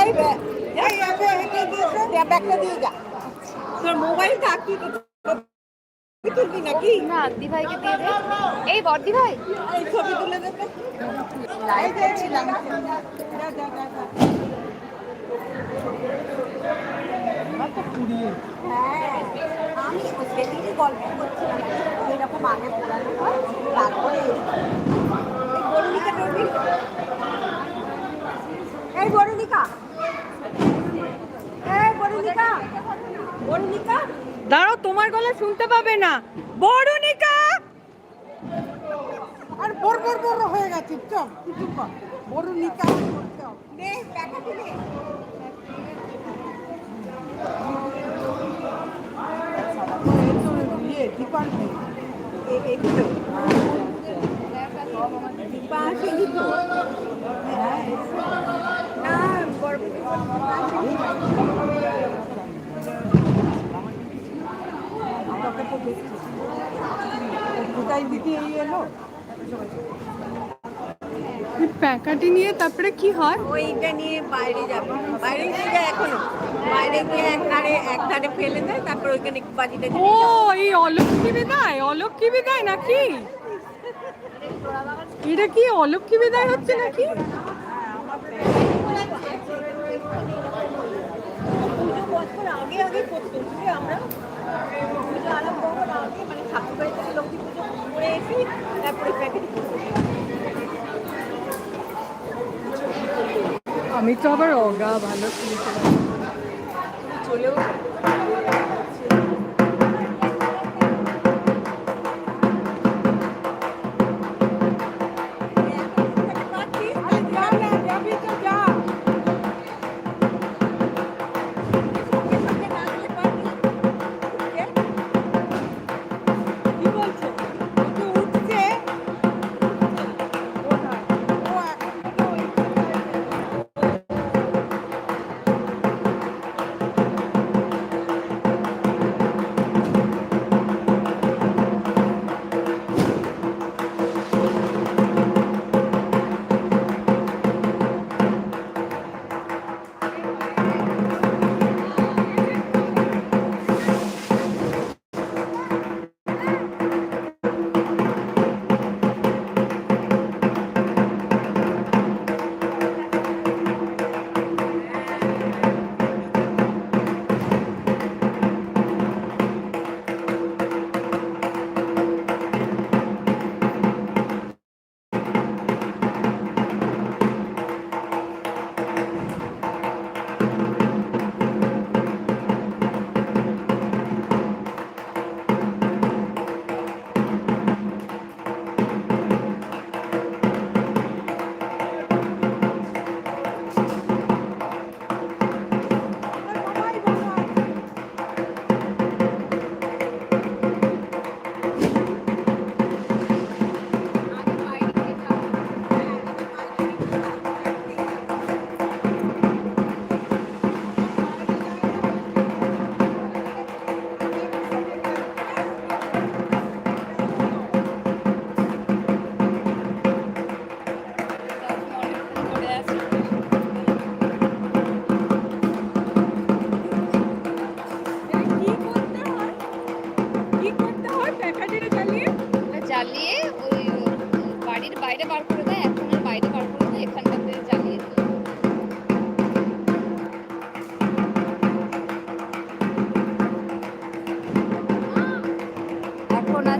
এই বে- এই একে একে দিয়েছে দে ব্যাগটা দিয়ে যা। তোর মোবাইলটা কি ছবি ভাই তুলে দেবে লাইভ হ্যাঁ আমি গল্প করছিলাম। এরকম আগে পড়ানো হয় তারপরে এই বরুণিকা টরবিকা এই বরুণিকা। এই বরুণিকা। বরুণিকা? দাঁড়াও তোমার গলা শুনতে পাবে না। বরুণিকা! আর বড় বড় বড় হয়ে গেছে চপ কিছু কর। বরুণিকা টাকা দিলে ডিপার্টমেন্ট দীপা আসেনি তো? হ্যাঁ না বড় তোকে তো দেখছি কোথায় দিদি এই এলো প্যাকাটি নিয়ে তারপরে কি হয়? ওইটা নিয়ে বাইরে যাবে। বাইরে নিয়ে যায় এখনও। বাইরে গিয়ে এক ধারে এক ধারে ফেলে দেয় তারপর ওইখানে বাজিটা ও এই অলক্ষী বিদায় অলক্ষী বিদায় নাকি? এটা কি অলক্ষী বিদায় হচ্ছে নাকি পুজো বছর আগে আগে করতো আমরা পুজো আরম্ভ হওয়ার আগে মানে ঠাকুর বাড়ি থেকে লক্ষ্মী পুজো করে এসে তারপরে প্যাকেট আমি তো আবার অগা ভালো চলেও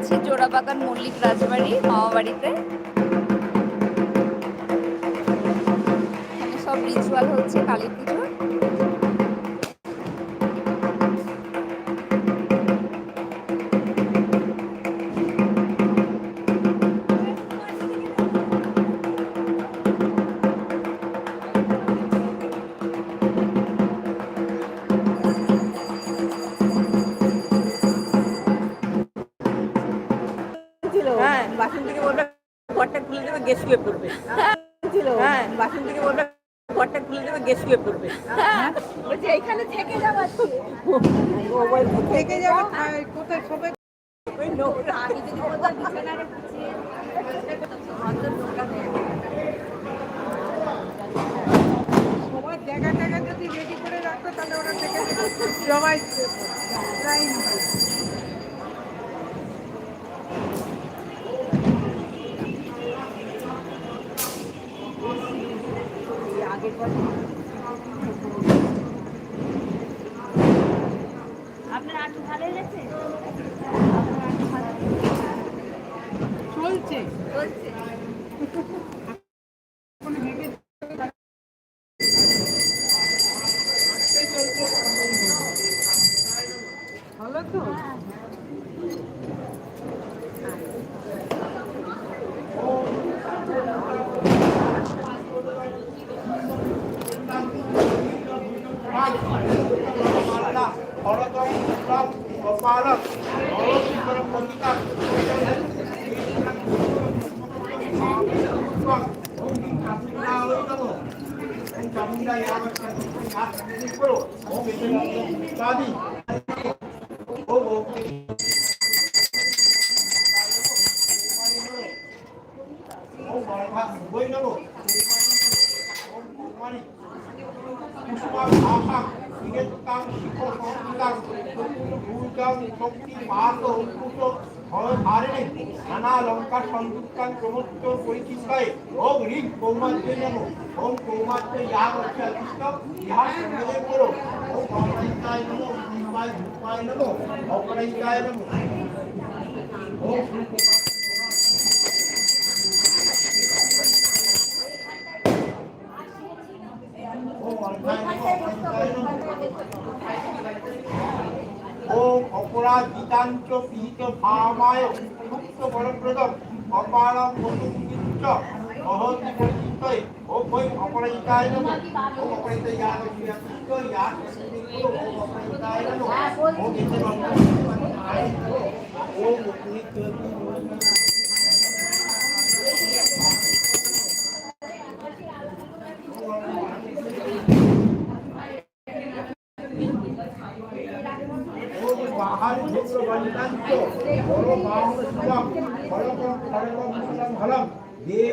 আছি জোড়াবাগান মল্লিক রাজবাড়ি মামা বাড়িতে সব রিচুয়াল হচ্ছে কালী পুজোর। হ্যাঁ বাসন থেকে বলবে ঘরটা খুলে দেবে গেস শুয়ে পড়বে। হ্যাঁ, এইখানে থেকে যাব থেকে যাব কোথায় সবাই? আমি যদি বলতাম বিছানার সবার জায়গা টায়গা যদি রেডি করে রাখতো তাহলে ওরা থেকে সবাই চলছে বলছে। ভালো তো? হরদম শুক্লম গোপালক নরসিংহর পতিতা চামুন্ডা ইয়াগত করো ওম সংযুক্তাং প্রমোত্ত পরিচিতায় ওম রিং কৌমার্যে নম ওম কৌমার্য ইয়াগ অর্থে অধিষ্ঠ ইহা সঙ্গে করো ওম অপরাজিতায় নম ওম দীপায় ধূপায় নম অপরাজিতায় নম ওম ওম অপরাজিতাঞ্চ পিহিত ভামায় মুক্ত বরপ্রদম অপারম বসুকিঞ্চ মহতি পরিচিতয় ওম বৈ অপরাজিতায় নম ওম অপরাজিত ইয়া কৃষ্ণ ইয়া ওম অপরাজিতায় নম ওম এতে নম ওম ওম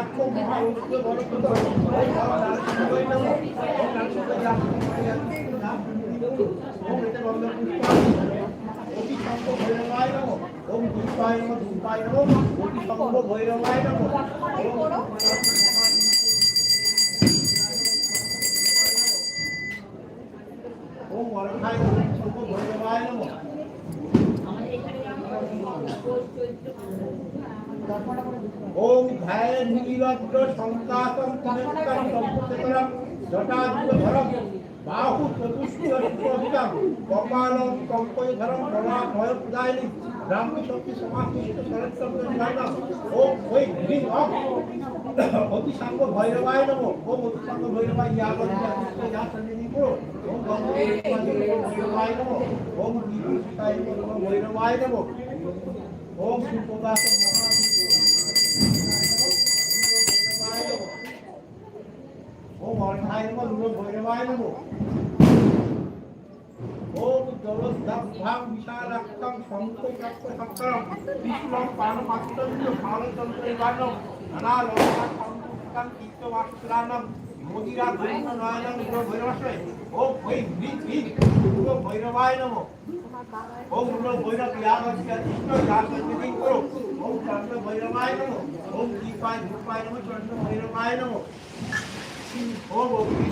ওম নারসিংহ নম ওম নারসিংহ ওম এতে বন্ধ পুষ্প অতি সঙ্গ ভৈরবায় নম ওম দীপায় নম ধূপায় নম অতি সঙ্গ ভৈরবায় নম ওম ওম ওম ধ্যায় নীলদ্র সংকাতম পুনস্তম সম্পূর্ণতরম জটাযুধরম বাহু চতুষ্করিতম কপালম কম্পয়ধরম প্রভা ভয় প্রদায়নি ব্রাহ্মশক্তি সমাধিষ্ঠ সরস্বতী নির্বাণম ওম ওই হ্রিং অম অতি সাঙ্গ ভৈরবায় নম। ওম অতি সাঙ্গ ভৈরবায় ইয়াগত যা সন্নিধি ওম ভৈরবায় নম। ওম ভৈরবায় নম। ওম সুপ্রকাশ ওম অর্ধায় নম ভৈরবায় নম ওম জলদ্ধাম বিশালাক্ষম শঙ্কচক্র চক্রম বিষ্ণম পানপাত্রঞ্চ ভালচন্দ্রবাণম নানালঙ্কা সংযুক্তাম চিত্তবাস্ত্রাণম মোদিরা ধন্য নয়নম নূর ভৈরবাশ্রয় ওম ভৈ ভৃ ভৃ নূর ভৈরবায় নম ওম নূর ভৈরব ইয়াগস্য কৃষ্ণ যাগস্য করো ওম ভৈরবায় নম ওম দীপায় ধূপায় নম চন্দ্র ভৈরবায় নম ওম অগ্নি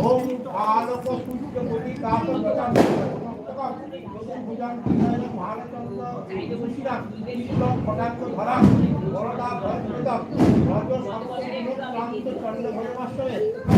ওম আলোক সূর্য প্রতি কাপড় ভুজান ভারচন্দ্র তুলসীরাম কৃষ্ণ পদার্থ ধরা বরদা ভয়প্রদম রজ সপ্তমী ক্রান্ত চন্দ্র ভৈরবাশ্রয়ে ওই ভীম ভীম ভূম চন্দ্র ভৈরবায়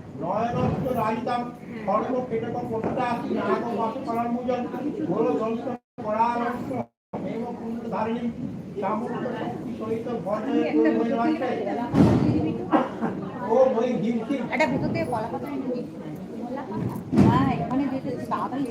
নয়নস্ত রাজিতাম সর্ব পেটক পট্টাসি নাগ বাস কলামুজন গোল দংশ পরারস্য হেম কুণ্ড ধারিণী সামুদ্র শক্তি সহিত ভজয়ে ভৈরবায় ও ওই ভীম সিং একটা ভিতর দিয়ে এনে দিই। হ্যাঁ এখানে যেতে তাড়াতাড়ি।